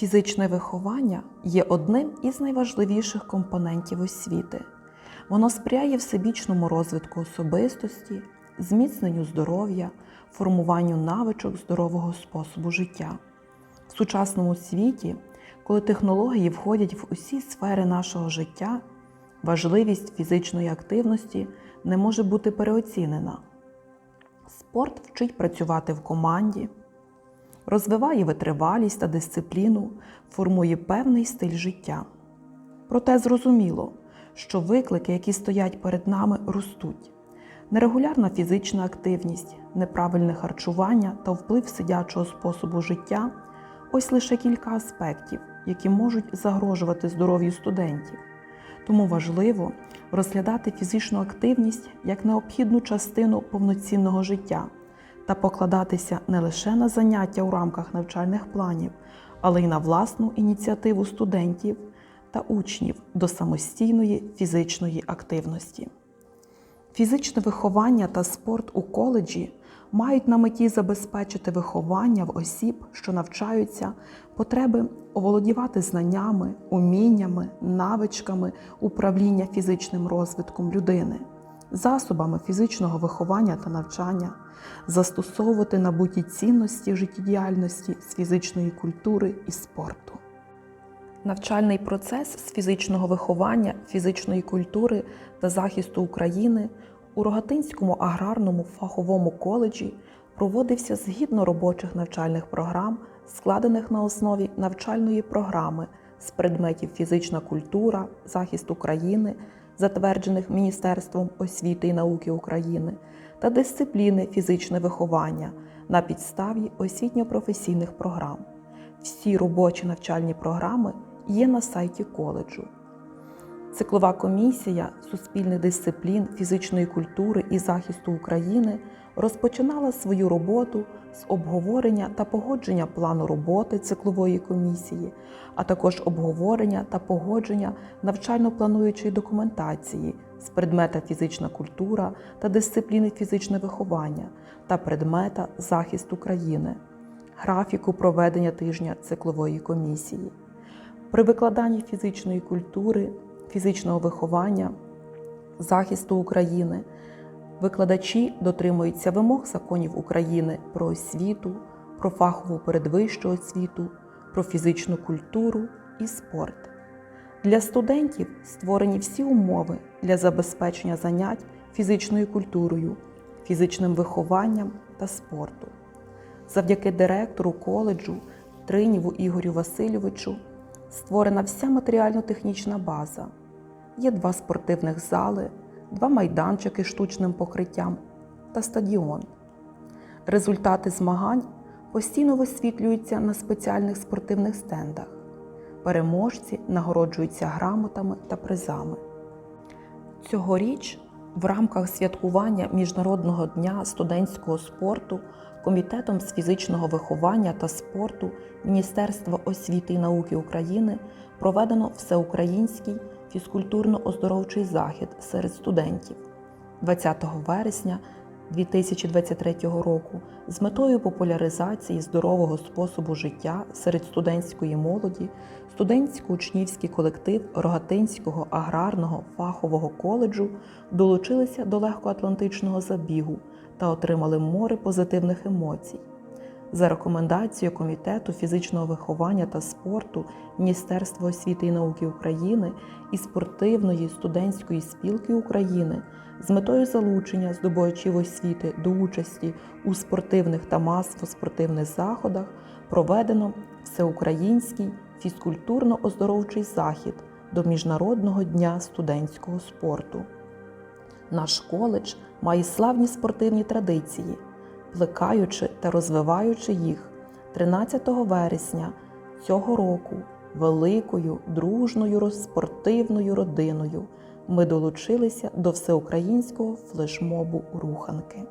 Фізичне виховання є одним із найважливіших компонентів освіти. Воно сприяє всебічному розвитку особистості, зміцненню здоров'я, формуванню навичок здорового способу життя. В сучасному світі, коли технології входять в усі сфери нашого життя, важливість фізичної активності не може бути переоцінена. Спорт вчить працювати в команді, розвиває витривалість та дисципліну, формує певний стиль життя. Проте зрозуміло, що виклики, які стоять перед нами, ростуть. Нерегулярна фізична активність, неправильне харчування та вплив сидячого способу життя ось лише кілька аспектів, які можуть загрожувати здоров'ю студентів. Тому важливо розглядати фізичну активність як необхідну частину повноцінного життя та покладатися не лише на заняття у рамках навчальних планів, але й на власну ініціативу студентів та учнів до самостійної фізичної активності. Фізичне виховання та спорт у коледжі мають на меті забезпечити виховання в осіб, що навчаються, потреби оволодівати знаннями, уміннями, навичками управління фізичним розвитком людини, засобами фізичного виховання та навчання, застосовувати набуті цінності життєдіяльності з фізичної культури і спорту. Навчальний процес з фізичного виховання, фізичної культури та захисту України у Рогатинському аграрному фаховому коледжі проводився згідно робочих навчальних програм, складених на основі навчальної програми з предметів фізична культура, захист України, затверджених Міністерством освіти і науки України, та дисципліни фізичне виховання на підставі освітньо-професійних програм. Всі робочі навчальні програми є на сайті коледжу. Циклова комісія суспільних дисциплін фізичної культури і захисту України розпочинала свою роботу з обговорення та погодження плану роботи циклової комісії, а також обговорення та погодження навчально-плануючої документації з предмета фізична культура та дисципліни фізичне виховання та предмета захист України, графіку проведення тижня циклової комісії. При викладанні фізичної культури, фізичного виховання, захисту України викладачі дотримуються вимог законів України про освіту, про фахову передвищу освіту, про фізичну культуру і спорт. Для студентів створені всі умови для забезпечення занять фізичною культурою, фізичним вихованням та спорту. Завдяки директору коледжу Триніву Ігорю Васильовичу створена вся матеріально-технічна база. Є два спортивних зали, два майданчики з штучним покриттям та стадіон. Результати змагань постійно висвітлюються на спеціальних спортивних стендах. Переможці нагороджуються грамотами та призами. Цьогоріч в рамках святкування Міжнародного дня студентського спорту Комітетом з фізичного виховання та спорту Міністерства освіти і науки України проведено всеукраїнський фізкультурно-оздоровчий захід серед студентів. 20 вересня 2023 року з метою популяризації здорового способу життя серед студентської молоді студентсько-учнівський колектив Рогатинського аграрного фахового коледжу долучилися до легкоатлантичного забігу та отримали море позитивних емоцій. За рекомендацією Комітету фізичного виховання та спорту Міністерства освіти і науки України і спортивної студентської спілки України з метою залучення здобувачів освіти до участі у спортивних та масово-спортивних заходах проведено всеукраїнський фізкультурно-оздоровчий захід до Міжнародного дня студентського спорту. Наш коледж має славні спортивні традиції, плекаючи та розвиваючи їх 13 вересня цього року великою дружною спортивною родиною ми долучилися до всеукраїнського флешмобу руханки.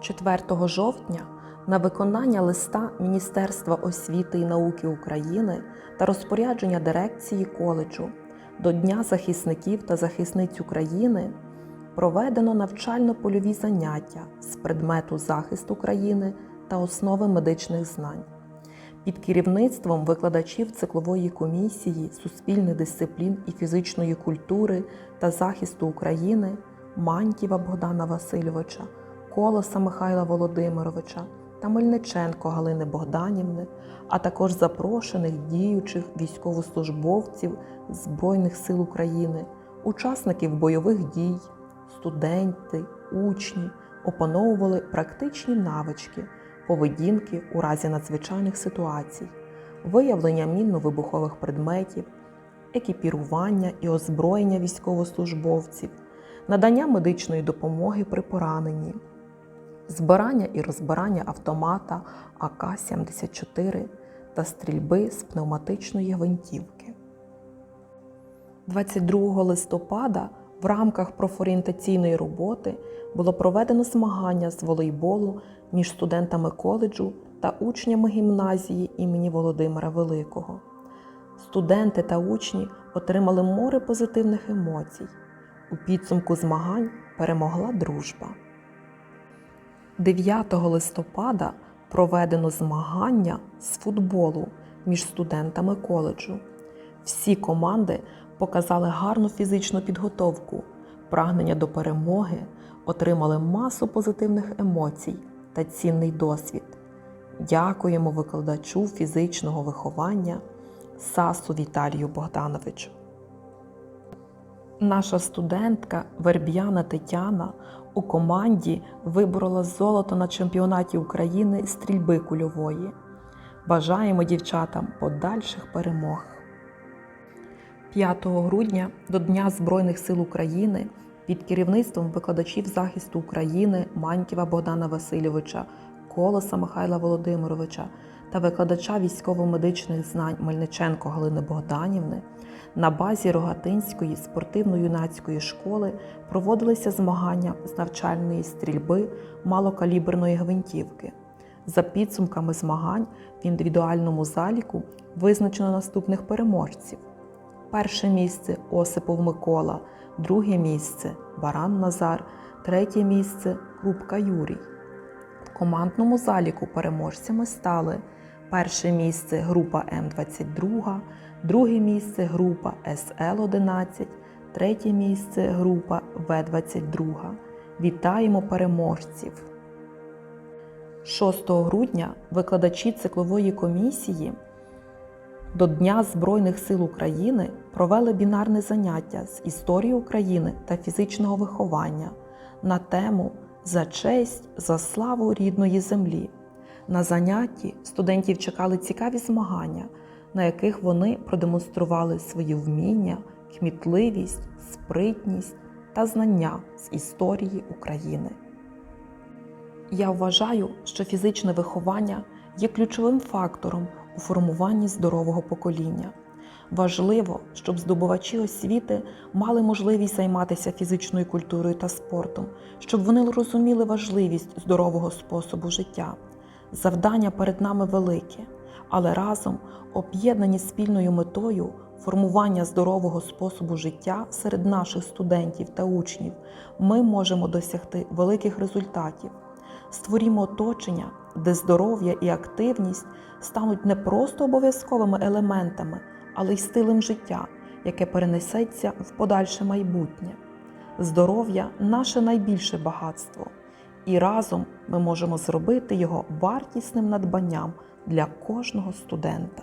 4 жовтня на виконання листа Міністерства освіти і науки України та розпорядження дирекції коледжу до Дня захисників та захисниць України проведено навчально-польові заняття з предмету захист України та основи медичних знань. під керівництвом викладачів циклової комісії суспільних дисциплін і фізичної культури та захисту України Мантєва Богдана Васильовича, Колоса Михайла Володимировича та Мельниченко Галини Богданівни, а також запрошених діючих військовослужбовців Збройних сил України, учасників бойових дій, студенти, учні опановували практичні навички поведінки у разі надзвичайних ситуацій, виявлення мінно-вибухових предметів, екіпірування і озброєння військовослужбовців, надання медичної допомоги при пораненні, збирання і розбирання автомата АК-74 та стрільби з пневматичної гвинтівки. 22 листопада в рамках профорієнтаційної роботи було проведено змагання з волейболу між студентами коледжу та учнями гімназії імені Володимира Великого. Студенти та учні отримали море позитивних емоцій. У підсумку змагань перемогла дружба. 9 листопада проведено змагання з футболу між студентами коледжу. Всі команди показали гарну фізичну підготовку, прагнення до перемоги, отримали масу позитивних емоцій та цінний досвід. Дякуємо викладачу фізичного виховання Сасу Віталію Богдановичу. Наша студентка Верб'яна Тетяна у команді виборола золото на чемпіонаті України стрільби кульової. Бажаємо дівчатам подальших перемог. 5 грудня до Дня Збройних сил України під керівництвом викладачів захисту України Маньківа Богдана Васильовича, Колоса Михайла Володимировича та викладача військово-медичних знань Мельниченко Галини Богданівни на базі Рогатинської спортивно-юнацької школи проводилися змагання з навчальної стрільби малокаліберної гвинтівки. За підсумками змагань в індивідуальному заліку визначено наступних переможців. Перше місце Осипов Микола, друге місце Баран Назар, третє місце Крупка Юрій. В командному заліку переможцями стали перше місце група М22, друге місце група СЛ-11, третє місце група В-22. Вітаємо переможців! 6 грудня викладачі циклової комісії до Дня Збройних сил України провели бінарне заняття з історії України та фізичного виховання на тему За честь, за славу рідної землі. На занятті студентів чекали цікаві змагання, на яких вони продемонстрували свої вміння, кмітливість, спритність та знання з історії України. Я вважаю, що фізичне виховання є ключовим фактором у формуванні здорового покоління. Важливо, щоб здобувачі освіти мали можливість займатися фізичною культурою та спортом, щоб вони розуміли важливість здорового способу життя. Завдання перед нами велике, але разом, об'єднані спільною метою формування здорового способу життя серед наших студентів та учнів, ми можемо досягти великих результатів. Створімо оточення, де здоров'я і активність стануть не просто обов'язковими елементами, але й стилем життя, яке перенесеться в подальше майбутнє. Здоров'я наше найбільше багатство, і разом ми можемо зробити його вартісним надбанням для кожного студента.